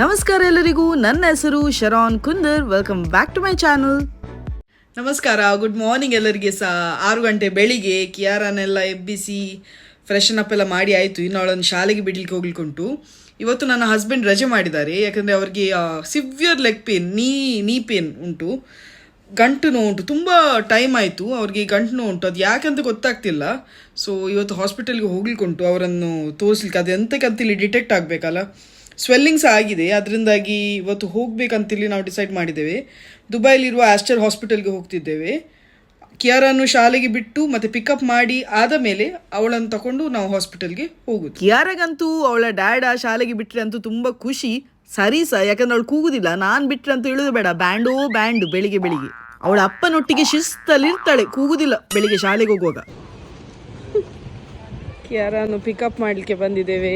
ನಮಸ್ಕಾರ ಎಲ್ಲರಿಗೂ. ನನ್ನ ಹೆಸರು Sharon Kundar. Welcome back to my channel ನಮಸ್ಕಾರ. ಗುಡ್ ಮಾರ್ನಿಂಗ್ ಎಲ್ಲರಿಗೆ. ಸಹ ಆರು ಗಂಟೆ ಬೆಳಿಗ್ಗೆ ಕಿಯಾರನೆಲ್ಲ ಎಬ್ಬಿಸಿ ಫ್ರೆಶನ್ ಅಪ್ ಎಲ್ಲ ಮಾಡಿ ಆಯಿತು. ಇನ್ನು ಅವಳನ್ನು ಶಾಲೆಗೆ ಬಿಡ್ಲಿಕ್ಕೆ ಹೋಗ್ಲಿಕ್ಕುಂಟು. ಇವತ್ತು ನನ್ನ ಹಸ್ಬೆಂಡ್ ರಜೆ ಮಾಡಿದ್ದಾರೆ. ಯಾಕಂದರೆ ಅವ್ರಿಗೆ ಸಿವಿಯರ್ ಲೆಗ್ ಪೇನ್ ನೀ ನೀ ಪೇನ್ ಉಂಟು. ಗಂಟು ನೋವು ಉಂಟು ತುಂಬ ಟೈಮ್ ಆಯಿತು. ಅವ್ರಿಗೆ ಗಂಟು ನೋವು ಉಂಟು ಅದು ಯಾಕಂತ ಗೊತ್ತಾಗ್ತಿಲ್ಲ. ಸೊ ಇವತ್ತು ಹಾಸ್ಪಿಟಲ್ಗೆ ಹೋಗ್ಲಿಕ್ಕುಂಟು. ಅವರನ್ನು ತೋರಿಸ್ಲಿಕ್ಕೆ. ಅದು ಎಂತಕ್ಕಂತೇಳಿ ಡಿಟೆಕ್ಟ್ ಆಗಬೇಕಲ್ಲ. ಸ್ವೆಲ್ಲಿಂಗ್ ಸಹ ಆಗಿದೆ. ಅದರಿಂದಾಗಿ ಇವತ್ತು ಹೋಗಬೇಕಂತೇಳಿ ನಾವು ಡಿಸೈಡ್ ಮಾಡಿದ್ದೇವೆ. ದುಬೈಲಿರುವ ಆಸ್ಟರ್ ಹಾಸ್ಪಿಟಲ್ಗೆ ಹೋಗ್ತಿದ್ದೇವೆ. ಕಿಯಾರನ್ನು ಶಾಲೆಗೆ ಬಿಟ್ಟು ಮತ್ತೆ ಪಿಕಪ್ ಮಾಡಿ ಆದ ಮೇಲೆ ಅವಳನ್ನು ತಕೊಂಡು ನಾವು ಹಾಸ್ಪಿಟಲ್ಗೆ ಹೋಗುದು. ಕಿಯಾರಗಂತೂ ಅವಳ ಡ್ಯಾಡ ಶಾಲೆಗೆ ಬಿಟ್ಟರೆ ಅಂತೂ ತುಂಬ ಖುಷಿ. ಸರಿ ಸಹ ಯಾಕಂದ್ರೆ ಅವಳು ಕೂಗುದಿಲ್ಲ. ನಾನು ಬಿಟ್ರೆ ಅಂತ ಹೇಳುದು ಬೇಡ. ಬ್ಯಾಂಡೋ ಬ್ಯಾಂಡ್ ಬೆಳಿಗ್ಗೆ ಬೆಳಿಗ್ಗೆ. ಅವಳ ಅಪ್ಪನೊಟ್ಟಿಗೆ ಶಿಸ್ತಲ್ಲಿ ಇರ್ತಾಳೆ ಕೂಗುದಿಲ್ಲ ಬೆಳಿಗ್ಗೆ ಶಾಲೆಗೆ ಹೋಗುವಾಗ. ಕಿಯಾರನ್ನು ಪಿಕಪ್ ಮಾಡಲಿಕ್ಕೆ ಬಂದಿದ್ದೇವೆ.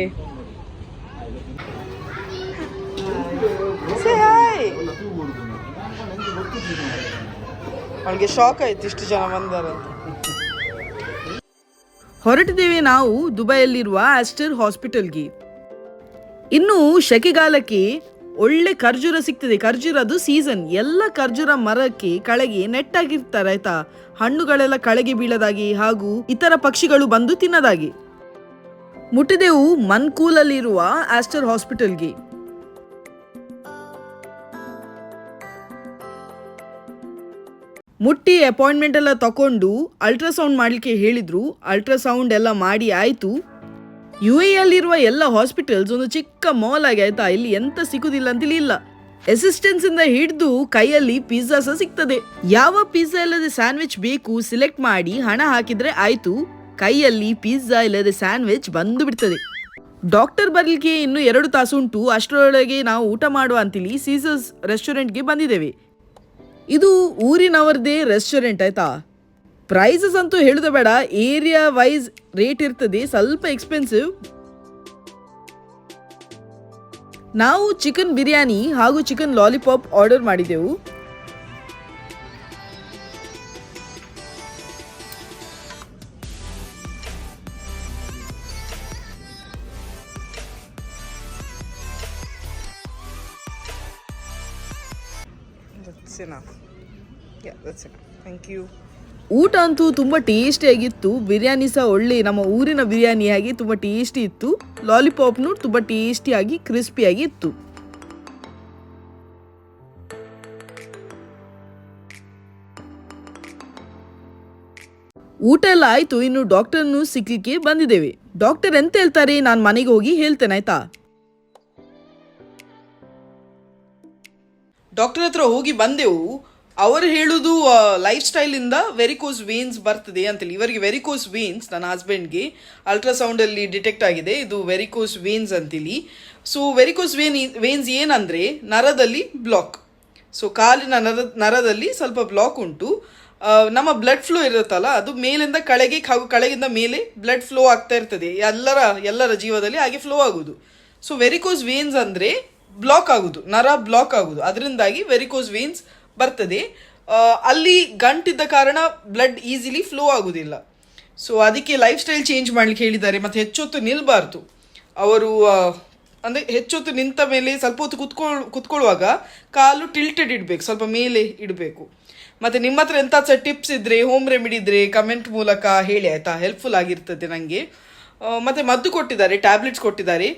ಅವಳಿಗೆ ಶಾಕ್ ಆಯ್ತು ಇಷ್ಟು ಜನ ಬಂದಾರ ಹೊರಟಿದ್ದೇವೆ ನಾವು ದುಬೈಯಲ್ಲಿರುವ ಆಸ್ಟರ್ ಹಾಸ್ಪಿಟಲ್ಗೆ. ಇನ್ನು ಶೆಕೆಗಾಲಕ್ಕೆ ಒಳ್ಳೆ ಖರ್ಜೂರ ಸಿಗ್ತದೆ. ಖರ್ಜೂರದು ಸೀಸನ್ ಎಲ್ಲ ಖರ್ಜೂರ ಮರಕ್ಕೆ ಕೆಳಗೆ ನೆಟ್ಟಾಗಿರ್ತಾರೆ ಆಯ್ತಾ? ಹಣ್ಣುಗಳೆಲ್ಲ ಕಳೆಗೆ ಬೀಳದಾಗಿ ಹಾಗೂ ಇತರ ಪಕ್ಷಿಗಳು ಬಂದು ತಿನ್ನದಾಗಿ. ಮುಟ್ಟಿದೆವು ಮನ್ಕೂಲಲ್ಲಿರುವ ಆಸ್ಟರ್ ಹಾಸ್ಪಿಟಲ್ಗೆ. ಮುಟ್ಟಿ ಅಪಾಯಿಂಟ್ಮೆಂಟ್ ಎಲ್ಲ ತಕೊಂಡು ಅಲ್ಟ್ರಾಸೌಂಡ್ ಮಾಡಲಿಕ್ಕೆ ಹೇಳಿದ್ರು. ಅಲ್ಟ್ರಾಸೌಂಡ್ ಎಲ್ಲ ಮಾಡಿ ಆಯಿತು. ಯು ಅಲ್ಲಿರುವ ಎಲ್ಲ ಹಾಸ್ಪಿಟಲ್ಸ್ ಒಂದು ಚಿಕ್ಕ ಮಾಲ್ ಆಗಿ ಆಯ್ತಾ, ಇಲ್ಲಿ ಎಂತ ಸಿಗುದಿಲ್ಲ ಅಂತೇಳಿ ಇಲ್ಲ ಅಸಿಸ್ಟೆನ್ಸ್ ಇಂದ ಹಿಡಿದು ಕೈಯಲ್ಲಿ ಪಿಜ್ಜಾ ಸಹ ಸಿಗ್ತದೆ. ಯಾವ ಪಿಜ್ಜಾ ಇಲ್ಲದೆ ಸ್ಯಾಂಡ್ವಿಚ್ ಬೇಕು ಸಿಲೆಕ್ಟ್ ಮಾಡಿ ಹಣ ಹಾಕಿದ್ರೆ ಆಯ್ತು. ಕೈಯಲ್ಲಿ ಪಿಜ್ಜಾ ಇಲ್ಲದೆ ಸ್ಯಾಂಡ್ವಿಚ್ ಬಂದು ಬಿಡ್ತದೆ. ಡಾಕ್ಟರ್ ಬರ್ಲಿಕ್ಕೆ ಇನ್ನು ಎರಡು ತಾಸು ಉಂಟು. ಅಷ್ಟರೊಳಗೆ ನಾವು ಊಟ ಮಾಡುವ ಅಂತೇಳಿ ಸೀಸರ್ಸ್ ರೆಸ್ಟೋರೆಂಟ್ಗೆ ಬಂದಿದ್ದೇವೆ. ಇದು ಊರಿನವರದೇ ರೆಸ್ಟೋರೆಂಟ್ ಆಯ್ತಾ? ಪ್ರೈಸಸ್ ಅಂತೂ ಹೇಳುದ ಬೇಡ ಏರಿಯಾ ವೈಸ್ ರೇಟ್ ಇರ್ತದೆ, ಸ್ವಲ್ಪ ಎಕ್ಸ್ಪೆನ್ಸಿವ್ ನಾವು ಚಿಕನ್ ಬಿರಿಯಾನಿ ಹಾಗೂ ಚಿಕನ್ ಲಾಲಿಪಾಪ್ ಆರ್ಡರ್ ಮಾಡಿದೆವು. ಥ್ಯಾಂಕ್ ಯು ಊಟ ಅಂತೂ ತುಂಬ ಟೇಸ್ಟಿಯಾಗಿತ್ತು ಬಿರಿಯಾನಿ ಸಹ ಒಳ್ಳೆ ನಮ್ಮ ಊರಿನ ಬಿರಿಯಾನಿ ಆಗಿ ತುಂಬ ಟೇಸ್ಟಿ ಇತ್ತು. ಲಾಲಿಪಾಪ್ನು ತುಂಬ ಟೇಸ್ಟಿಯಾಗಿ ಕ್ರಿಸ್ಪಿಯಾಗಿ ಇತ್ತು. ಊಟ ಎಲ್ಲ ಆಯ್ತು. ಇನ್ನು ಡಾಕ್ಟರ್ನು ಸಿಗ್ಲಿಕ್ಕೆ ಬಂದಿದ್ದೇವೆ. ಡಾಕ್ಟರ್ ಎಂತ ಹೇಳ್ತಾರೆ? ನಾನು ಮನೆಗೆ ಹೋಗಿ ಹೇಳ್ತೇನೆ ಆಯ್ತಾ? ಡಾಕ್ಟರ್ ಹತ್ರ ಹೋಗಿ ಬಂದೆವು. ಅವರು ಹೇಳುದು ಲೈಫ್ ಸ್ಟೈಲಿಂದ ವೆರಿಕೋಸ್ ವೇನ್ಸ್ ಬರ್ತದೆ ಅಂತೇಳಿ. ಇವರಿಗೆ ವೆರಿಕೋಸ್ ವೇನ್ಸ್ ನನ್ನ ಹಸ್ಬೆಂಡ್ಗೆ ಅಲ್ಟ್ರಾಸೌಂಡಲ್ಲಿ ಡಿಟೆಕ್ಟ್ ಆಗಿದೆ. ಇದು ವೆರಿಕೋಸ್ ವೇನ್ಸ್ ಅಂತೇಳಿ. ಸೊ ವೆರಿಕೋಸ್ ವೇನ್ ವೇನ್ಸ್ ಏನಂದರೆ ನರದಲ್ಲಿ ಬ್ಲಾಕ್ ಸೊ ಕಾಲಿನ ನರ ನರದಲ್ಲಿ ಸ್ವಲ್ಪ ಬ್ಲಾಕ್ ಉಂಟು. ನಮ್ಮ ಬ್ಲಡ್ ಫ್ಲೋ ಇರುತ್ತಲ್ಲ, ಅದು ಮೇಲಿಂದ ಕಳೆಗೆ ಹಾಗೂ ಕಳೆಗಿಂದ ಮೇಲೆ ಬ್ಲಡ್ ಫ್ಲೋ ಆಗ್ತಾ ಇರ್ತದೆ. ಎಲ್ಲರ ಎಲ್ಲರ ಜೀವದಲ್ಲಿ ಹಾಗೆ ಫ್ಲೋ ಆಗೋದು. ಸೊ ವೆರಿಕೋಸ್ ವೇನ್ಸ್ ಅಂದರೆ ಬ್ಲಾಕ್ ಆಗೋದು. ನರ ಬ್ಲಾಕ್ ಆಗೋದು. ಅದರಿಂದಾಗಿ ವೆರಿಕೋಸ್ ವೇನ್ಸ್ ಬರ್ತದೆ. ಅಲ್ಲಿ ಗಂಟಿದ್ದ ಕಾರಣ ಬ್ಲಡ್ ಈಸಿಲಿ ಫ್ಲೋ ಆಗುದಿಲ್ಲ. ಸೊ ಅದಕ್ಕೆ ಲೈಫ್ ಸ್ಟೈಲ್ ಚೇಂಜ್ ಮಾಡ್ಲಿಕ್ಕೆ ಹೇಳಿದ್ದಾರೆ. ಮತ್ತು ಹೆಚ್ಚೊತ್ತು ನಿಲ್ಬಾರ್ದು. ಅವರು ಅಂದರೆ ಹೆಚ್ಚೊತ್ತು ನಿಂತ ಮೇಲೆ ಸ್ವಲ್ಪ ಹೊತ್ತು ಕುತ್ಕೊಳ್, ಕುತ್ಕೊಳ್ಳುವಾಗ ಕಾಲು ಟಿಲ್ಟೆಡ್ ಇಡಬೇಕು. ಸ್ವಲ್ಪ ಮೇಲೆ ಇಡಬೇಕು. ಮತ್ತು ನಿಮ್ಮ ಹತ್ರ ಎಂಥ ಸಹ ಟಿಪ್ಸ್ ಇದ್ದರೆ ಹೋಮ್ ರೆಮಿಡಿ ಇದ್ದರೆ ಕಮೆಂಟ್ ಮೂಲಕ ಹೇಳಿ ಆಯಿತಾ? ಹೆಲ್ಪ್ಫುಲ್ ಆಗಿರ್ತದೆ ನನಗೆ ಮತ್ತು ಮದ್ದು ಕೊಟ್ಟಿದ್ದಾರೆ ಟ್ಯಾಬ್ಲೆಟ್ಸ್ ಕೊಟ್ಟಿದ್ದಾರೆ.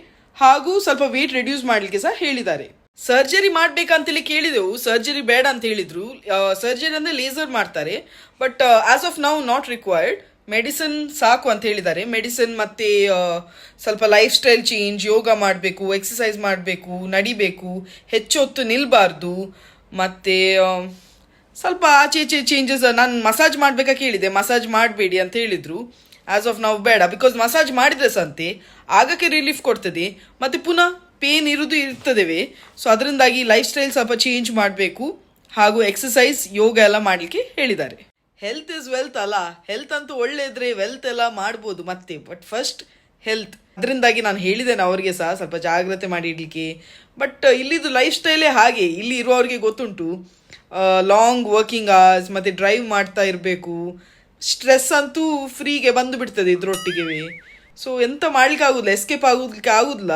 ಹಾಗೂ ಸ್ವಲ್ಪ ವೆಯ್ಟ್ ರೆಡ್ಯೂಸ್ ಮಾಡಲಿಕ್ಕೆ ಸಹ ಹೇಳಿದ್ದಾರೆ. ಸರ್ಜರಿ ಮಾಡ್ಬೇಕಂತೇಳಿ ಕೇಳಿದೆವು. ಸರ್ಜರಿ ಬೇಡ ಅಂತ ಹೇಳಿದ್ರು. ಸರ್ಜರಿ ಅಂದರೆ ಲೇಸರ್ ಮಾಡ್ತಾರೆ. But as of now not required medicine ಸಾಕು ಅಂತ ಹೇಳಿದ್ದಾರೆ. ಮೆಡಿಸಿನ್ ಮತ್ತೆ ಸ್ವಲ್ಪ ಲೈಫ್ ಸ್ಟೈಲ್ ಚೇಂಜ್ ಯೋಗ ಮಾಡಬೇಕು ಎಕ್ಸಸೈಸ್ ಮಾಡಬೇಕು, ನಡಿಬೇಕು ಹೆಚ್ಚು ಹೊತ್ತು ನಿಲ್ಬಾರ್ದು. ಮತ್ತೆ ಸ್ವಲ್ಪ ಆಚೆ ಈಚೆ ಚೇಂಜಸ್ ನಾನು ಮಸಾಜ್ ಮಾಡಬೇಕಾ ಕೇಳಿದೆ. ಮಸಾಜ್ ಮಾಡಬೇಡಿ ಅಂತ ಹೇಳಿದರು. ಆಸ್ ಆಫ್ ನಾವು ಬೇಡ. ಬಿಕಾಸ್ ಮಸಾಜ್ ಮಾಡಿದ್ರೆ ಸಂತೆ, ಆಗಕ್ಕೆ ರಿಲೀಫ್ ಕೊಡ್ತದೆ. ಮತ್ತು ಪುನಃ ಪೇನ್ ಇರೋದು ಇರ್ತದೆ ಸೊ ಅದರಿಂದಾಗಿ ಲೈಫ್ ಸ್ಟೈಲ್ ಸ್ವಲ್ಪ ಚೇಂಜ್ ಮಾಡಬೇಕು. ಹಾಗೂ ಎಕ್ಸಸೈಸ್ ಯೋಗ ಎಲ್ಲ ಮಾಡಲಿಕ್ಕೆ ಹೇಳಿದ್ದಾರೆ. ಹೆಲ್ತ್ ಇಸ್ ವೆಲ್ತ್ ಅಲ್ಲ. ಹೆಲ್ತ್ ಅಂತೂ ಒಳ್ಳೆದ್ರೆ ವೆಲ್ತ್ ಎಲ್ಲ ಮಾಡ್ಬೋದು ಮತ್ತೆ. ಬಟ್ ಫಸ್ಟ್ ಹೆಲ್ತ್ ಅದರಿಂದಾಗಿ ನಾನು ಹೇಳಿದ್ದೇನೆ ಅವರಿಗೆ ಸಹ, ಸ್ವಲ್ಪ ಜಾಗ್ರತೆ ಮಾಡಿ ಇಡ್ಲಿಕ್ಕೆ. ಬಟ್ ಇಲ್ಲಿದು ಲೈಫ್ ಸ್ಟೈಲೇ ಹಾಗೆ. ಇಲ್ಲಿ ಇರುವವರಿಗೆ ಗೊತ್ತುಂಟು. ಲಾಂಗ್ ವರ್ಕಿಂಗ್ ಅವರ್ಸ್ ಮತ್ತು ಡ್ರೈವ್ ಮಾಡ್ತಾ ಇರಬೇಕು. ಸ್ಟ್ರೆಸ್ ಅಂತೂ ಫ್ರೀಗೆ ಬಂದು ಬಿಡ್ತದೆ ಇದ್ರೊಟ್ಟಿಗೆ ಸೊ ಎಂತ ಮಾಡ್ಲಿಕ್ಕೆ ಆಗೋದಿಲ್ಲ ಎಸ್ಕೇಪ್ ಆಗೋದಕ್ಕೆ ಆಗುದಿಲ್ಲ.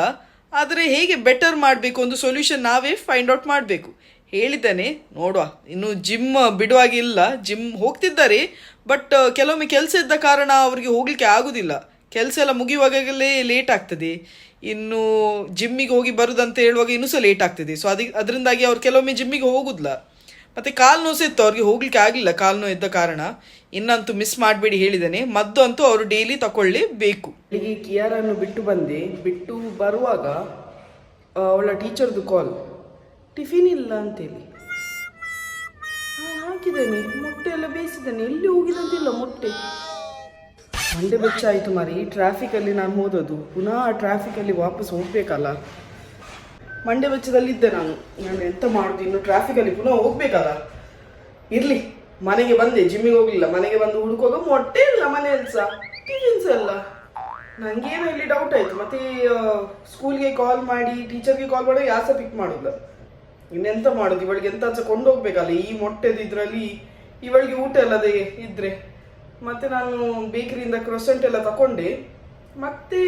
ಆದರೆ ಹೇಗೆ ಬೆಟರ್ ಮಾಡಬೇಕು ಒಂದು ಸೊಲ್ಯೂಷನ್ ನಾವೇ ಫೈಂಡ್ ಔಟ್ ಮಾಡಬೇಕು? ಹೇಳಿದ್ದೇನೆ, ನೋಡುವ. ಇನ್ನು ಜಿಮ್ ಬಿಡುವಾಗಿಲ್ಲ ಜಿಮ್ ಹೋಗ್ತಿದ್ದಾರೆ ಬಟ್ ಕೆಲವೊಮ್ಮೆ ಕೆಲಸ ಇದ್ದ ಕಾರಣ ಅವರಿಗೆ ಹೋಗಲಿಕ್ಕೆ ಆಗೋದಿಲ್ಲ. ಕೆಲಸ ಎಲ್ಲ ಮುಗಿಯುವಾಗಲೇ ಲೇಟ್ ಆಗ್ತದೆ. ಇನ್ನು ಜಿಮ್ಮಿಗೆ ಹೋಗಿ ಬರುದಂತ ಹೇಳುವಾಗ ಇನ್ನೂ ಸಹ ಲೇಟ್ ಆಗ್ತದೆ. ಸೊ ಅದಕ್ಕೆ ಅದರಿಂದಾಗಿ ಅವ್ರು ಕೆಲವೊಮ್ಮೆ ಜಿಮ್ಮಿಗೆ ಹೋಗುದಿಲ್ಲ. ಮತ್ತೆ ಕಾಲು ನೋಸಿತ್ತು ಅವ್ರಿಗೆ ಹೋಗ್ಲಿಕ್ಕೆ ಆಗಲಿಲ್ಲ ಕಾಲು ನೋವು ಇದ್ದ ಕಾರಣ. ಇನ್ನಂತೂ ಮಿಸ್ ಮಾಡಬೇಡಿ ಹೇಳಿದ್ದೇನೆ. ಮದ್ದು ಅಂತೂ ಅವರು ಡೈಲಿ ತಗೊಳ್ಳೇಬೇಕು ಬೆಳಿಗ್ಗೆ ಕಿಯಾರನ್ನು ಬಿಟ್ಟು ಬಂದೆ. ಬಿಟ್ಟು ಬರುವಾಗ ಅವಳ ಟೀಚರ್ದು ಕಾಲ್ ಟಿಫಿನ್ ಇಲ್ಲ ಅಂತೇಳಿ. ಹಾಕಿದ್ದೇನೆ. ಮೊಟ್ಟೆ ಎಲ್ಲ ಬೇಯಿಸಿದ್ದೇನೆ. ಎಲ್ಲಿ ಹೋಗಿದಂತಿಲ್ಲ ಮೊಟ್ಟೆ. ಮಂಡೆ ಬೆಚ್ಚ ಆಯಿತು ಮಾರಿ ಟ್ರಾಫಿಕ್ ಟ್ರಾಫಿಕಲ್ಲಿ ನಾನು ಹೋದದ್ದು. ಪುನಃ ಟ್ರಾಫಿಕ್ ಟ್ರಾಫಿಕಲ್ಲಿ ವಾಪಸ್ ಹೋಗ್ಬೇಕಲ್ಲ. ಮಂಡೆ ಬೆಚ್ಚದಲ್ಲಿದ್ದೆ ನಾನು. ನಾನು ಎಂತ ಮಾಡುದು? ಇನ್ನು ಟ್ರಾಫಿಕಲ್ಲಿ ಪುನಃ ಹೋಗ್ಬೇಕಲ್ಲ ಇರ್ಲಿ. ಮನೆಗೆ ಬಂದೆ. ಜಿಮ್ಮಿಗೆ ಹೋಗ್ಲಿಲ್ಲ. ಮನೆಗೆ ಬಂದು ಹುಡುಕುವಾಗ ಮೊಟ್ಟೆ ಇಲ್ಲ ಮನೆಯಲ್ಲಿ ಸಹ ಟಿಫಿನ್ಸ್ ಎಲ್ಲ. ನನಗೇನು ಇಲ್ಲಿ ಡೌಟ್ ಆಯ್ತು. ಮತ್ತೆ ಸ್ಕೂಲ್ಗೆ ಕಾಲ್ ಮಾಡಿ ಟೀಚರ್ಗೆ ಕಾಲ್ ಮಾಡಿ ಯಾಸ ಪಿಕ್ ಮಾಡೋಲ್ಲ ಇನ್ನೆಂತ ಮಾಡೋದು? ಇವಳಿಗೆ ಎಂತ ಸಹ ಕೊಂಡೋಗ್ಬೇಕಲ್ಲ ಈ ಮೊಟ್ಟೆದು ಇದ್ರಲ್ಲಿ ಇವಳಿಗೆ ಊಟ ಇಲ್ಲದೆ ಇದ್ರೆ. ಮತ್ತೆ ನಾನು ಬೇಕರಿಯಿಂದ ಕ್ರೊಸೆಂಟ್ ಎಲ್ಲ ತಕೊಂಡೆ. ಮತ್ತೆ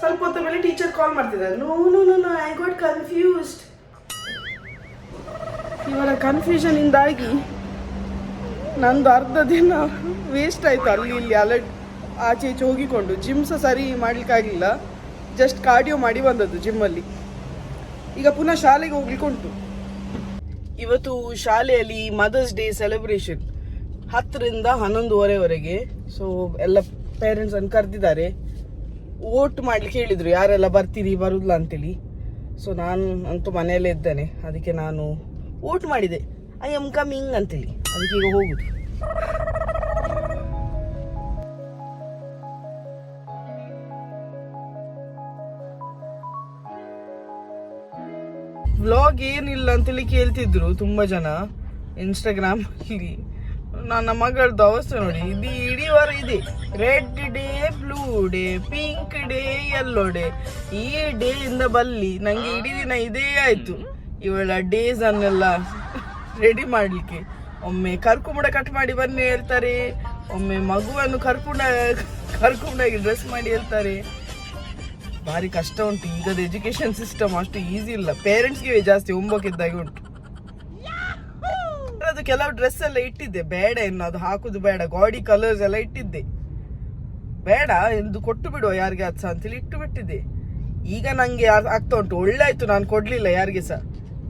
ಸ್ವಲ್ಪ ಹೊತ್ತ ಮೇಲೆ ಟೀಚರ್ ಕಾಲ್ ಮಾಡ್ತಿದ್ದಾರೆ. No no no no I got confused ಇವರ ಕನ್ಫ್ಯೂಷನ್ ಇಂದಾಗಿ ನಂದು ಅರ್ಧ ದಿನ ವೇಸ್ಟ್ ಆಯ್ತು ಅಲ್ಲಿ ಇಲ್ಲಿ ಅಲರ್ಟ್ ಆಚೆ ಈಚೆ ಹೋಗಿಕೊಂಡು. ಜಿಮ್ ಸಹ ಸರಿ ಮಾಡಲಿಕ್ಕಾಗಿಲ್ಲ ಜಸ್ಟ್ ಕಾರ್ಡಿಯೋ ಮಾಡಿ ಬಂದದ್ದು ಜಿಮ್ಮಲ್ಲಿ ಈಗ ಪುನಃ ಶಾಲೆಗೆ ಹೋಗ್ಲಿಕ್ಕೆ ಉಂಟು. ಇವತ್ತು ಶಾಲೆಯಲ್ಲಿ ಮದರ್ಸ್ ಡೇ ಸೆಲೆಬ್ರೇಷನ್ ಹತ್ತರಿಂದ ಹನ್ನೊಂದುವರೆವರೆಗೆ. ಸೊ ಎಲ್ಲ ಪೇರೆಂಟ್ಸ್ ಅನ್ನು ಕರೆದಿದ್ದಾರೆ. ವೋಟ್ ಮಾಡ್ಲಿಕ್ಕೆ ಹೇಳಿದ್ರು, ಯಾರೆಲ್ಲ ಬರ್ತೀರಿ, ಬರುದಿಲ್ಲ ಅಂತೇಳಿ. ಸೊ ನಾನು ಅಂತೂ ಮನೆಯಲ್ಲೇ ಇದ್ದೇನೆ. ಅದಕ್ಕೆ ನಾನು ವೋಟ್ ಮಾಡಿದೆ. ಐ ಆಮ್ ಕಮಿಂಗ್ ಅಂತೇಳಿ. ಅದಕ್ಕೆ ಈಗ ಹೋಗುದು. ವ್ಲಾಗ್ ಏನಿಲ್ಲ ಅಂತೇಳಿ ಕೇಳ್ತಿದ್ರು ತುಂಬಾ ಜನ. ಇನ್ಸ್ಟಾಗ್ರಾಮ್ ಅಲ್ಲಿ. ನನ್ನ ಮಗಳದ್ದು ಅವಸ್ಥೆ ನೋಡಿ. ಇದು ಇಡೀ ವಾರ ಇದೆ. Red day blue day pink day yellow day. ಈ ಡೇ ಇಂದ ಬಲ್ಲಿ ನಂಗೆ ಇಡೀ ದಿನ ಇದೇ ಆಯ್ತು. ಇವಳ ಡೇಸ್ ಅನ್ನೆಲ್ಲ ರೆಡಿ ಮಾಡ್ಲಿಕ್ಕೆ. ಒಮ್ಮೆ ಕರ್ಕುಂಬಡ ಕಟ್ ಮಾಡಿ ಬನ್ನಿ ಹೇಳ್ತಾರೆ. ಒಮ್ಮೆ ಮಗುವನ್ನು ಕರ್ಕುಂಡ, ಕರ್ಕೊಂಡಾಗಿ ಡ್ರೆಸ್ ಮಾಡಿ ಹೇಳ್ತಾರೆ. ಭಾರಿ ಕಷ್ಟ ಉಂಟು. ಈಗದ ಎಜುಕೇಶನ್ ಸಿಸ್ಟಮ್ ಅಷ್ಟು ಈಸಿ ಇಲ್ಲ. ಪೇರೆಂಟ್ಸ್ಗೆ ಜಾಸ್ತಿ ಹೋಮ್ವರ್ಕ್ ಉಂಟು. ಅದು ಕೆಲವು ಡ್ರೆಸ್ ಎಲ್ಲ ಇಟ್ಟಿದ್ದೆ. ಬೇಡ ಇನ್ನು, ಅದು ಹಾಕುದು ಬೇಡ. ಗಾಡಿ ಕಲರ್ಸ್ ಎಲ್ಲ ಇಟ್ಟಿದ್ದೆ. ಬೇಡ ಎಂದು ಕೊಟ್ಟು ಬಿಡುವ ಯಾರಿಗೆ ಅದು ಸಹ ಅಂತೇಳಿ ಇಟ್ಟು ಬಿಟ್ಟಿದ್ದೆ. ಈಗ ನಂಗೆ ಯಾರ್- ಆಗ್ತಾ ಉಂಟು. ಒಳ್ಳೆ ಆಯ್ತು, ನಾನು ಕೊಡ್ಲಿಲ್ಲ ಯಾರಿಗೆ ಸಹ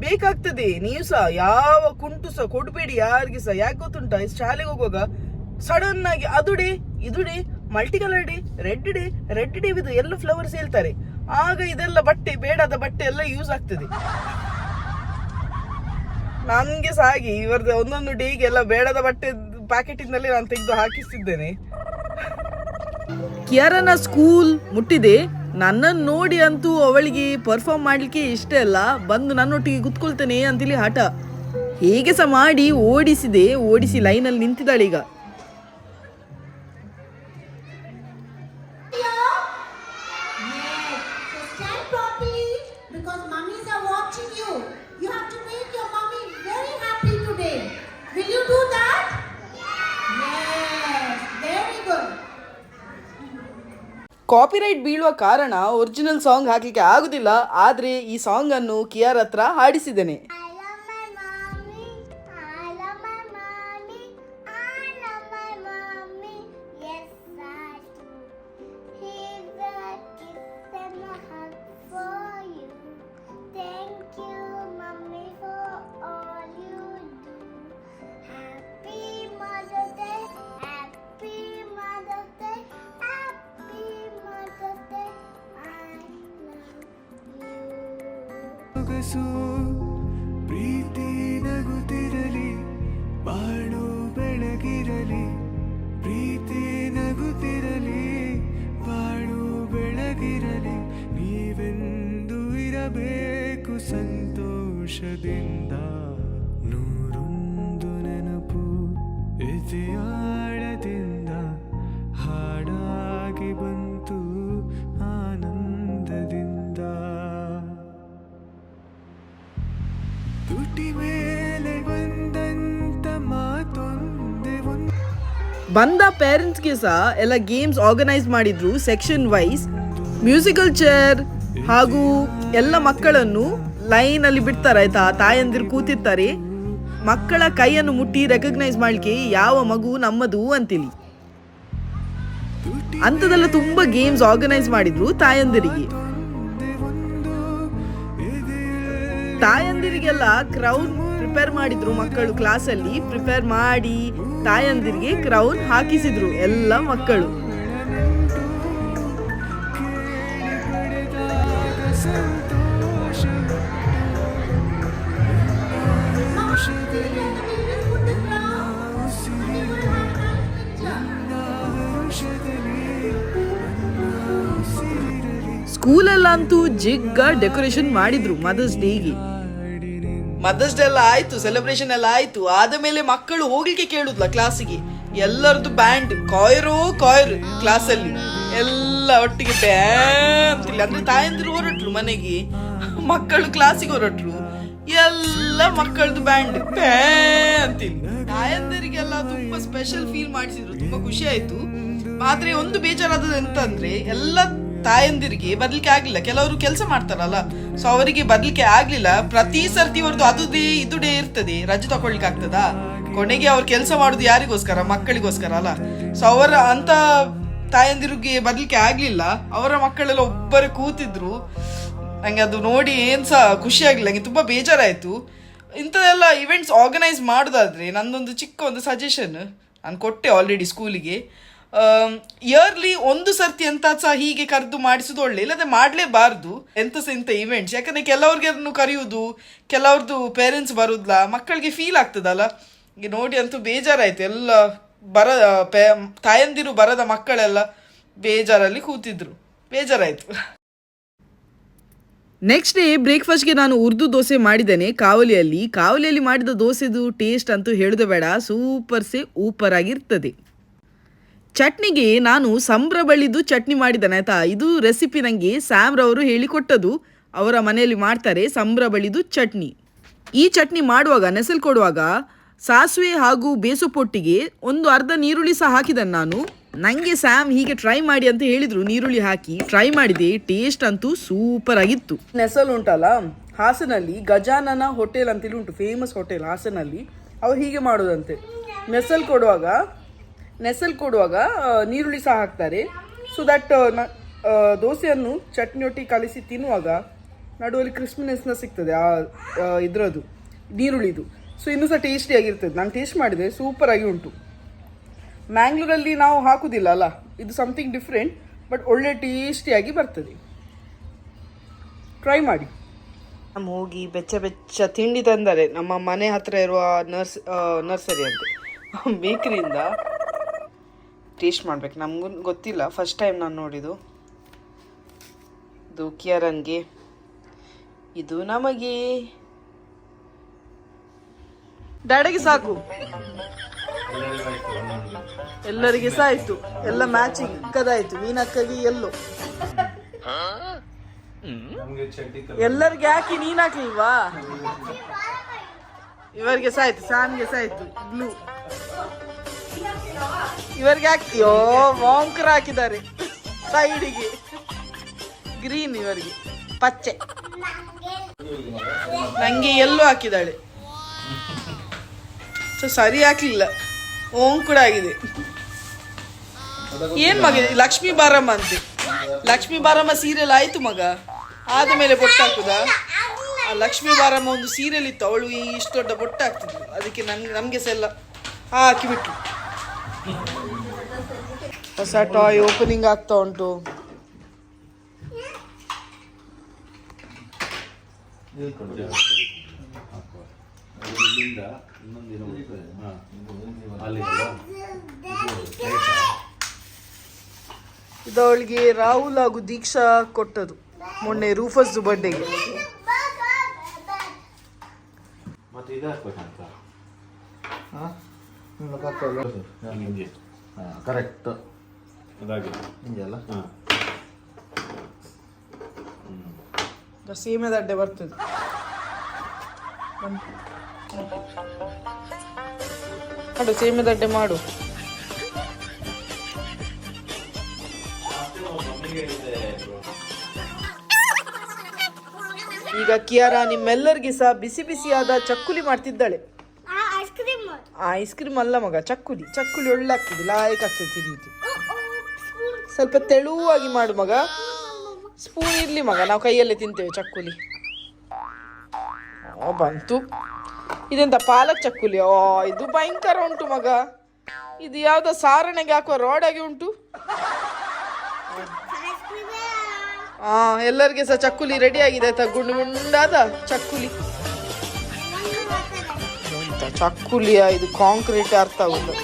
ಬೇಕಾಗ್ತದೆ, ನೀವು ಸಹ ಯಾವ ಕುಂಟು ಸಹ ಕೊಡಬೇಡಿ ಯಾರಿಗೆ ಸಹ ಯಾಕೆ ಗೊತ್ತುಂಟ? ಶಾಲೆಗೆ ಹೋಗುವಾಗ ಸಡನ್ ಆಗಿ ಅದು ಡೇ, ಇದು day multi colour day red day red day ಇದು ಎಲ್ಲ ಫ್ಲವರ್ಸ್ ಹೇಳ್ತಾರೆ. ಆಗ ಇದೆಲ್ಲ ಬಟ್ಟೆ, ಬೇಡದ ಬಟ್ಟೆ ಎಲ್ಲ ಯೂಸ್ ಆಗ್ತದೆ. ನನಗೆ ಸಹ ಹಾಗೆ ಇವರದ್ದು ಒಂದೊಂದು ಡೇಗೆ ಎಲ್ಲ ಬೇಡದ ಬಟ್ಟೆ ಪ್ಯಾಕೆಟಿಂದಲೇ ನಾನು ತೆಗೆದು ಹಾಕಿಸ್ತಿದ್ದೇನೆ ಕಿಯಾರನ ಸ್ಕೂಲ್ ಮುಟ್ಟಿದೆ. ನನ್ನನ್ನು ನೋಡಿ ಅಂತೂ ಅವಳಿಗೆ ಪರ್ಫಾರ್ಮ್ ಮಾಡಲಿಕ್ಕೆ ಇಷ್ಟ ಇಲ್ಲ. ಬಂದು ನನ್ನೊಟ್ಟಿಗೆ ಕುತ್ಕೊಳ್ತೇನೆ ಅಂತೇಳಿ ಹಠ. ಹೇಗೆ ಸಹ ಮಾಡಿ ಓಡಿಸಿದೆ. ಓಡಿಸಿ ಲೈನಲ್ಲಿ ನಿಂತಿದ್ದಾಳೆ ಈಗ. ಕಾಪಿರೈಟ್ ಬೀಳುವ ಕಾರಣ ಒರಿಜಿನಲ್ ಸಾಂಗ್ ಹಾಕಲಿಕ್ಕೆ ಆಗುದಿಲ್ಲ ಆದರೆ ಈ ಸಾಂಗ್ ಅನ್ನು ಕಿಯಾರ್ ಹತ್ರ ಹಾಡಿಸಿದ್ದೇನೆ. ಸೊಗಸು ಪ್ರೀತಿ ನಗುತ್ತಿರಲಿ ಬಾಳು ಬೆಳಗಿರಲಿ ಪ್ರೀತಿ ನಗುತ್ತಿರಲಿ ಬಾಳು ಬೆಳಗಿರಲಿ ನೀವೆಂದು ಇರಬೇಕು. ಬಂದ ಪೇರೆಂಟ್ಸ್ಗೆ ಸಹ ಎಲ್ಲ ಗೇಮ್ಸ್ ಆರ್ಗನೈಸ್ ಮಾಡಿದ್ರು ಸೆಕ್ಷನ್ ವೈಸ್ ಮ್ಯೂಸಿಕಲ್ ಚೇರ್ ಹಾಗೂ ಎಲ್ಲ ಮಕ್ಕಳನ್ನು ಲೈನ್ ಅಲ್ಲಿ ಬಿಡ್ತಾರೆ, ಆಯ್ತಾ? ತಾಯಂದಿರು ಕೂತಿರ್ತಾರೆ. ಮಕ್ಕಳ ಕೈಯನ್ನು ಮುಟ್ಟಿ ರೆಕಗ್ನೈಸ್ ಮಾಡ್ಲಿಕ್ಕೆ ಯಾವ ಮಗು ನಮ್ಮದು ಅಂತೀನಿ. ಅಂಥದ್ದೆಲ್ಲ ತುಂಬಾ ಗೇಮ್ಸ್ ಆರ್ಗನೈಸ್ ಮಾಡಿದ್ರು ತಾಯಂದಿರಿಗೆ. ತಾಯಂದಿರಿಗೆಲ್ಲ ಕ್ರೌಡ್ ಪ್ರಿಪೇರ್ ಮಾಡಿದ್ರು ಮಕ್ಕಳು ಕ್ಲಾಸಲ್ಲಿ ಪ್ರಿಪೇರ್ ಮಾಡಿ ತಾಯಂದಿರಿಗೆ ಕ್ರೌನ್ ಹಾಕಿಸಿದ್ರು ಎಲ್ಲ ಮಕ್ಕಳು. ಸ್ಕೂಲಲ್ಲಂತೂ ಜಿಗ್ಗ ಡೆಕೋರೇಷನ್ ಮಾಡಿದ್ರು ಮದರ್ಸ್ ಡೇಗೆ. ಮದರ್ಸ್ ಡೇ ಎಲ್ಲ ಆಯ್ತು ಸೆಲೆಬ್ರೇಷನ್ ಎಲ್ಲ ಆಯ್ತು. ಆದ ಮೇಲೆ ಮಕ್ಕಳು ಹೋಗ್ಲಿಕ್ಕೆ ಕೇಳುದ್ಲ ಕ್ಲಾಸಿಗೆ ಎಲ್ಲರದ್ದು ಬ್ಯಾಂಡ್ ಕಾಯರೋ ಕ್ಲಾಸ್ ಕ್ಲಾಸಲ್ಲಿ ಎಲ್ಲ ಒಟ್ಟಿಗೆ ಬ್ಯಾಂತಿಲ್ಲ ಅಂದ್ರೆ ತಾಯಂದಿರು ಹೊರಟ್ರು ಮನೆಗೆ. ಮಕ್ಕಳು ಕ್ಲಾಸಿಗೆ ಹೊರಟ್ರು. ಎಲ್ಲ ಮಕ್ಕಳದ್ದು ಬ್ಯಾಂಡ್ ಅಂತಿಲ್ಲ ತಾಯಂದಿರಿಗೆಲ್ಲ ತುಂಬಾ ಸ್ಪೆಷಲ್ ಫೀಲ್ ಮಾಡಿಸಿದ್ರು. ತುಂಬಾ ಖುಷಿ ಆಯ್ತು. ಆದ್ರೆ ಒಂದು ಬೇಜಾರಾದದ್ದು ಎಂತ ಅಂದ್ರೆ ಎಲ್ಲ ತಾಯಂದಿರಿಗೆ ಬದಲಿಕೆ ಆಗ್ಲಿಲ್ಲ. ಕೆಲವರು ಕೆಲಸ ಮಾಡ್ತಾರಲ್ಲ. ಸೊ ಅವರಿಗೆ ಬದಲಿಕೆ ಆಗ್ಲಿಲ್ಲ. ಪ್ರತಿ ಸರ್ತಿ ಅವ್ರದ್ದು ಅದುದೇ ಇದುಡೇ ಇರ್ತದೆ. ರಜೆ ತಗೊಳ್ಲಿಕ್ಕೆ ಆಗ್ತದಾ? ಕೊನೆಗೆ ಅವ್ರು ಕೆಲಸ ಮಾಡುದು ಯಾರಿಗೋಸ್ಕರ? ಮಕ್ಕಳಿಗೋಸ್ಕರ ಅಲ್ಲ. ಸೊ ಅವರ ಅಂತ ತಾಯಂದಿರಿಗೆ ಬದಲಿಕೆ ಆಗ್ಲಿಲ್ಲ. ಅವರ ಮಕ್ಕಳೆಲ್ಲ ಒಬ್ಬರೇ ಕೂತಿದ್ರು. ನಂಗೆ ಅದು ನೋಡಿ ಏನ್ಸ ಖುಷಿ ಆಗ್ಲಿಲ್ಲ. ನಂಗೆ ತುಂಬಾ ಬೇಜಾರಾಯ್ತು. ಇಂಥದೆಲ್ಲ ಇವೆಂಟ್ಸ್ ಆರ್ಗನೈಸ್ ಮಾಡೋದಾದ್ರೆ ನಂದೊಂದು ಚಿಕ್ಕ ಒಂದು ಸಜೆಷನ್ ನಾನು ಕೊಟ್ಟೆ ಆಲ್ರೆಡಿ ಸ್ಕೂಲಿಗೆ ಇಯರ್ಲಿ ಒಂದು ಸರ್ತಿ ಎಂತ ಸಹ ಹೀಗೆ ಕರೆದು ಮಾಡಿಸೋದು ಒಳ್ಳೆ ಇಲ್ಲದೆ ಮಾಡಲೇಬಾರ್ದು. ಎಂತ ಸಹ ಇಂಥ ಇವೆಂಟ್ಸ್ ಯಾಕಂದ್ರೆ ಕೆಲವ್ರಿಗೆ ಅದನ್ನು ಕರೆಯುವುದು ಕೆಲವ್ರದ್ದು ಪೇರೆಂಟ್ಸ್ ಬರುದಿಲ್ಲ ಮಕ್ಕಳಿಗೆ ಫೀಲ್ ಆಗ್ತದಲ್ಲ? ಈಗ ನೋಡಿ ಅಂತೂ ಬೇಜಾರಾಯ್ತು, ಎಲ್ಲ ಬರ ತಾಯಂದಿರು ಬರದ ಮಕ್ಕಳೆಲ್ಲ ಬೇಜಾರಲ್ಲಿ ಕೂತಿದ್ರು. ಬೇಜಾರಾಯ್ತು. ನೆಕ್ಸ್ಟ್ ಡೇ ಬ್ರೇಕ್ಫಾಸ್ಟ್ಗೆ ನಾನು ಉರ್ದು ದೋಸೆ ಮಾಡಿದ್ದೇನೆ, ಕಾವಲಿಯಲ್ಲಿ. ಕಾವಲಿಯಲ್ಲಿ ಮಾಡಿದ ದೋಸೆದು ಟೇಸ್ಟ್ ಅಂತೂ ಹೇಳೋದು ಬೇಡ ಸೂಪರ್ ಸೆ ಊಪರ್ ಆಗಿರ್ತದೆ ಚಟ್ನಿಗೆ ನಾನು ಸಂಬ್ರ ಬಳಿದು ಚಟ್ನಿ ಮಾಡಿದ್ದೇನೆ, ಆಯ್ತಾ? ಇದು ರೆಸಿಪಿ ನನಗೆ ಸ್ಯಾಮ್ರವರು ಹೇಳಿಕೊಟ್ಟದು ಅವರ ಮನೆಯಲ್ಲಿ ಮಾಡ್ತಾರೆ ಸಂಬ್ರ ಬಳಿದು ಚಟ್ನಿ. ಈ ಚಟ್ನಿ ಮಾಡುವಾಗ ನೆಸಲ್ ಕೊಡುವಾಗ ಸಾಸಿವೆ ಹಾಗೂ ಬೇಸುಪೊಟ್ಟಿಗೆ ಒಂದು ಅರ್ಧ ನೀರುಳ್ಳಿ ಸಹ ಹಾಕಿದ್ದೇನೆ ನಾನು. ನನಗೆ ಸ್ಯಾಮ್ ಹೀಗೆ ಟ್ರೈ ಮಾಡಿ ಅಂತ ಹೇಳಿದ್ರು. ನೀರುಳ್ಳಿ ಹಾಕಿ ಟ್ರೈ ಮಾಡಿದೆ. ಟೇಸ್ಟ್ ಅಂತೂ ಸೂಪರ್ ಆಗಿತ್ತು. ನೆಸಲ್ ಉಂಟಲ್ಲ, ಹಾಸನಲ್ಲಿ ಗಜಾನನ ಹೋಟೆಲ್ ಅಂತೇಳಿ ಉಂಟು. ಫೇಮಸ್ ಹೋಟೆಲ್ ಹಾಸನಲ್ಲಿ. ಅವ್ರು ಹೀಗೆ ಮಾಡೋದಂತೆ. ನೆಸಲ್ ಕೊಡುವಾಗ ನೆಸಲ್ ಕೊಡುವಾಗ ನೀರುಳ್ಳಿ ಸಹ ಹಾಕ್ತಾರೆ. ಸೊ ದಟ್ ದೋಸೆಯನ್ನು ಚಟ್ನಿಯೊಟ್ಟಿ ಕಲಿಸಿ ತಿನ್ನುವಾಗ ನಡುವಲ್ಲಿ ಕ್ರಿಸ್ಪಿನೆಸ್ನ ಸಿಗ್ತದೆ ಆ ಆ, ಇದ್ರದ್ದು ನೀರುಳ್ಳಿದು. ಸೊ ಇನ್ನೂ ಸಹ ಟೇಸ್ಟಿಯಾಗಿರ್ತದೆ ನಾನು ಟೇಸ್ಟ್ ಮಾಡಿದೆ ಸೂಪರ್ ಆಗಿ ಉಂಟು. ಮ್ಯಾಂಗ್ಳೂರಲ್ಲಿ ನಾವು ಹಾಕುವುದಿಲ್ಲ ಅಲ್ಲ? ಇದು ಸಮಥಿಂಗ್ ಡಿಫ್ರೆಂಟ್ ಬಟ್ ಒಳ್ಳೆ ಟೇಸ್ಟಿಯಾಗಿ ಬರ್ತದೆ. ಟ್ರೈ ಮಾಡಿ. ನಮ್ಮ ಹೋಗಿ ಬೆಚ್ಚ ಬೆಚ್ಚ ತಿಂಡಿ ತಂದರೆ ನಮ್ಮ ಮನೆ ಹತ್ತಿರ ಇರುವ ನರ್ಸ್ ನರ್ಸರಿ ಅಂತೆ ಬೇಕರಿಯಿಂದ ಟೇಸ್ಟ್ ಮಾಡ್ಬೇಕು. ನಮಗೂ ಗೊತ್ತಿಲ್ಲ. ಫಸ್ಟ್ ಟೈಮ್ ನಾನು ನೋಡಿದ್ದು. ಇದು ಇದು ನಮಗೆ ಡ್ಯಾಡಿಗೆ ಸಾಕು. ಎಲ್ಲರಿಗೆ ಸಹ ಆಯ್ತು ಎಲ್ಲ ಮ್ಯಾಚಿಂಗ್ ಕದಾಯ್ತು. ಮೀನಕ್ಕಗೆ ಎಲ್ಲೋ. ಎಲ್ಲರಿಗೆ ಹಾಕಿ ನೀನ್ ಹಾಕ್ಲಿಲ್ವಾ ಇವರಿಗೆ ಸಹ ಆಯ್ತು ಸ್ಯಾಮ್ಗೆ ಸಹ ಆಯ್ತು ಬ್ಲೂ. ಇವರಿಗೆ ಹಾಕಿ ಯೋ ವಾಂಕರ್ ಹಾಕಿದ್ದಾರೆ. ಸೈಡಿಗೆ. ಗ್ರೀನ್ ಇವರಿಗೆ. ಪಚ್ಚೆ. ನಂಗೆ ಎಲ್ಲೂ ಹಾಕಿದ್ದಾಳೆ. ಸೊ, ಸರಿ ಹಾಕ್ಲಿಲ್ಲ. ಓಂ ಕೂಡ ಆಗಿದೆ. ಏನ್ ಮಗ, ಲಕ್ಷ್ಮಿ ಬಾರಮ್ಮ ಅಂತೆ. ಲಕ್ಷ್ಮಿ ಬಾರಮ್ಮ ಸೀರಿಯಲ್ ಆಯ್ತು ಮಗ. ಆದ ಮೇಲೆ ಬೊಟ್ಟು ಹಾಕುದಾ? ಆ, ಲಕ್ಷ್ಮಿ ಬಾರಮ್ಮ ಒಂದು ಸೀರಿಯಲ್ ಇತ್ತು. ಅವಳು ಈ ಇಷ್ಟು ದೊಡ್ಡ ಬೊಟ್ಟು ಹಾಕ್ತಿದ್ಲು. ಅದಕ್ಕೆ ನನ್ಗೆ ನಮಗೆ ಸೆಲ್ಲ ಎಲ್ಲ ಹಾಕಿಬಿಟ್ರು. ಹೊಸ ಟಾಯ್ ಓಪನಿಂಗ್ ಆಗ್ತಾ ಉಂಟು. ಇದವಳಿಗೆ ಇದು ಅವಳಿಗೆ ರಾಹುಲ್ ಹಾಗೂ ದೀಕ್ಷಾ ಕೊಟ್ಟದು. ಮೊನ್ನೆ ರೂಫಸ್ ಬರ್ಡೇಗೆ ಮತ್ತೆ ಇದು ಹಾಕ್ಬೇಕಂತ ಹಾಂ? ಹಿಂಗೆ ಹಾಂ ಕರೆಕ್ಟ್ ಹಾಂ. ಸೀಮೆ ದಡ್ಡೆ ಬರ್ತದೆ. ಮಾಡು ಸೀಮೆ ದಡ್ಡೆ ಮಾಡು. ಈಗ ಕಿಯಾರ ನಿಮ್ಮೆಲ್ಲರಿಗೆ ಸಹ ಬಿಸಿ ಬಿಸಿಯಾದ ಚಕ್ಕುಲಿ ಮಾಡ್ತಿದ್ದಾಳೆ. ಐಸ್ ಕ್ರೀಮ್ ಅಲ್ಲ ಮಗ, ಚಕ್ಕುಲಿ. ಚಕ್ಕುಲಿ ಒಳ್ಳೆ ಆಗ್ತದೆ ಲಾಯಕ್ ಆಗ್ತದೆ ತಿನ್ಲಿಕ್ಕೆ. ಸ್ವಲ್ಪ ತೆಳುವಾಗಿ ಮಾಡು ಮಗ. ಸ್ಪೂನ್ ಇರ್ಲಿ ಮಗ, ನಾವು ಕೈಯಲ್ಲೇ ತಿಂತೇವೆ ಚಕ್ಕುಲಿ. ಓ ಬಂತು. ಇದೆಂತ ಪಾಲಕ್ ಚಕ್ಕುಲಿ? ಓ ಇದು ಭಯಂಕರ ಉಂಟು ಮಗ. ಇದು ಯಾವ್ದ ಸಾರಣೆಗೆ ಹಾಕುವ ರೋಡಾಗಿ ಉಂಟು. ಆ ಎಲ್ಲರಿಗೆ ಸಹ ಚಕ್ಕುಲಿ ರೆಡಿ ಆಗಿದೆ ಆಯ್ತಾ ಗುಂಡು ಗುಂಡಾದ ಚಕ್ಕುಲಿ. ಚಕ್ಕುಲಿಯ ಇದು ಕಾಂಕ್ರೀಟ್ ಅರ್ಥ ಆಗುತ್ತೆ.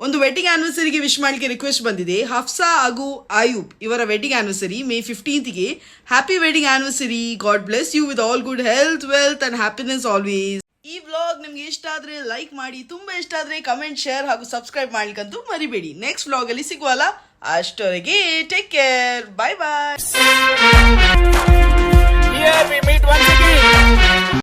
ಒಂದು ವೆಡ್ಡಿಂಗ್ ಆನಿವರ್ಸರಿಗೆ ವಿಶ್ ಮಾಡಲಿಕ್ಕೆ ರಿಕ್ವೆಸ್ಟ್ ಬಂದಿದೆ. ಹಫ್ಸಾ ಹಾಗೂ ಆಯೂಬ್ ಇವರ wedding anniversary May ಫಿಫ್ಟೀನ್ತ್ಗೆ happy wedding anniversary God bless you with all good health wealth and happiness always ಈ ವ್ಲಾಗ್ ನಿಮ್ಗೆ ಇಷ್ಟ ಆದರೆ ಲೈಕ್ ಮಾಡಿ, ತುಂಬ ಇಷ್ಟ ಆದರೆ ಕಮೆಂಟ್ ಶೇರ್ ಹಾಗೂ ಸಬ್ಸ್ಕ್ರೈಬ್ ಮಾಡ್ಲಿಕ್ಕಂತೂ ಮರಿಬೇಡಿ. ನೆಕ್ಸ್ಟ್ ವ್ಲಾಗಲ್ಲಿ ಸಿಗುವಲ್ಲ ಅಷ್ಟೊರೆಗೆ take care bye bye Here we meet once again.